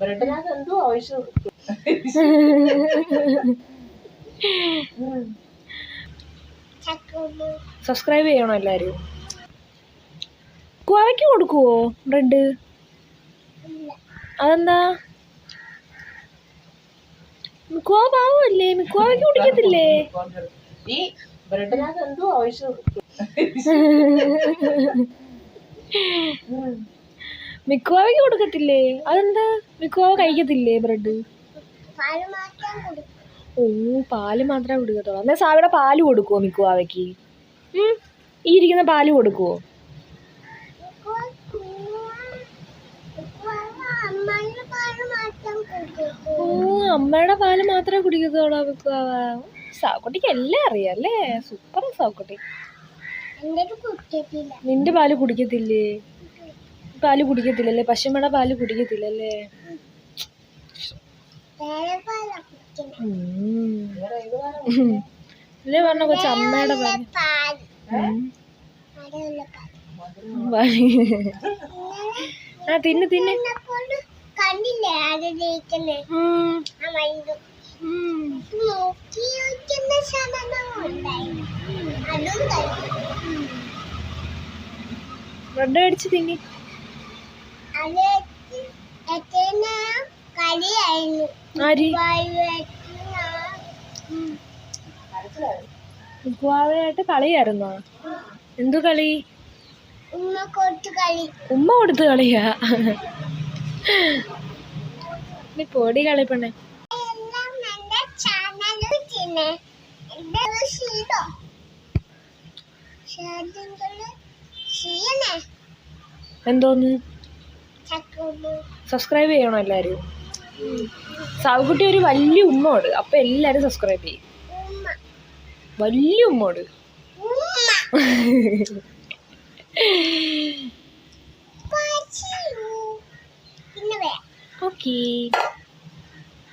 ബ്രെഡിനകത്ത് എന്തോ ആവശ്യം സബ്സ്ക്രൈബ് ചെയ്യണോ എല്ലാരും. കുവയ്ക്ക് കൊടുക്കുവോ ബ്രെഡ് അതെന്താ? മിക്കുവ പാവല്ലേ മിക്കുവയ്ക്ക് കുടിക്കത്തില്ലേ? ഈ ബ്രെഡിനകത്ത് എന്തോ ആവശ്യം മിക്കുവാവയ്ക്ക് കൊടുക്കത്തില്ലേ? അതെന്താ? മിക്കുവാവ കഴിക്കത്തില്ലേ ബ്രെഡ്? ഓ പാൽ മാത്രമേ കൊടുക്കത്തുള്ളൂ. എന്നാൽ സാവിടെ പാൽ കൊടുക്കുവോ മിക്കുവാവയ്ക്ക്? ഈ ഇരിക്കുന്ന പാൽ കൊടുക്കുവോ? ഓ അമ്മയുടെ പാൽ മാത്രമേ കുടിക്കത്തുള്ളൂ മിക്കുവാവ സാക്കുട്ടിക്ക് എല്ലാം അറിയാം അല്ലേ? സൂപ്പർ സാക്കുട്ടി നിന്റെ പാൽ കുടിക്കത്തില്ലേ? പാൽ കുടിക്കത്തില്ലല്ലേ? പശുമട പാൽ കുടിക്കത്തില്ലല്ലേ. അല്ലേ പറഞ്ഞ കൊച്ചു അമ്മയുടെ പാൽ. ആ തിന്ന് തിന്ന്. ബ്രെഡ് അടിച്ച് തിന്നി. എത്തുന്ന കളിയായിരുന്നു. എന്തു കളി? ഉമ്മ കൊച്ചു കളി. ഉമ്മ കൊടുത്ത് കളിയാ? നീ പൊടി കളിപ്പണേ എന്തോന്ന്? സബ്സ്ക്രൈബ് ചെയ്യണോ എല്ലാവരും സാവുകുട്ടി ഒരു വലിയ ഉമ്മോട് അപ്പൊ എല്ലാവരും സബ്സ്ക്രൈബ് ചെയ്യും വലിയ ഉമ്മോട് ഓക്കേ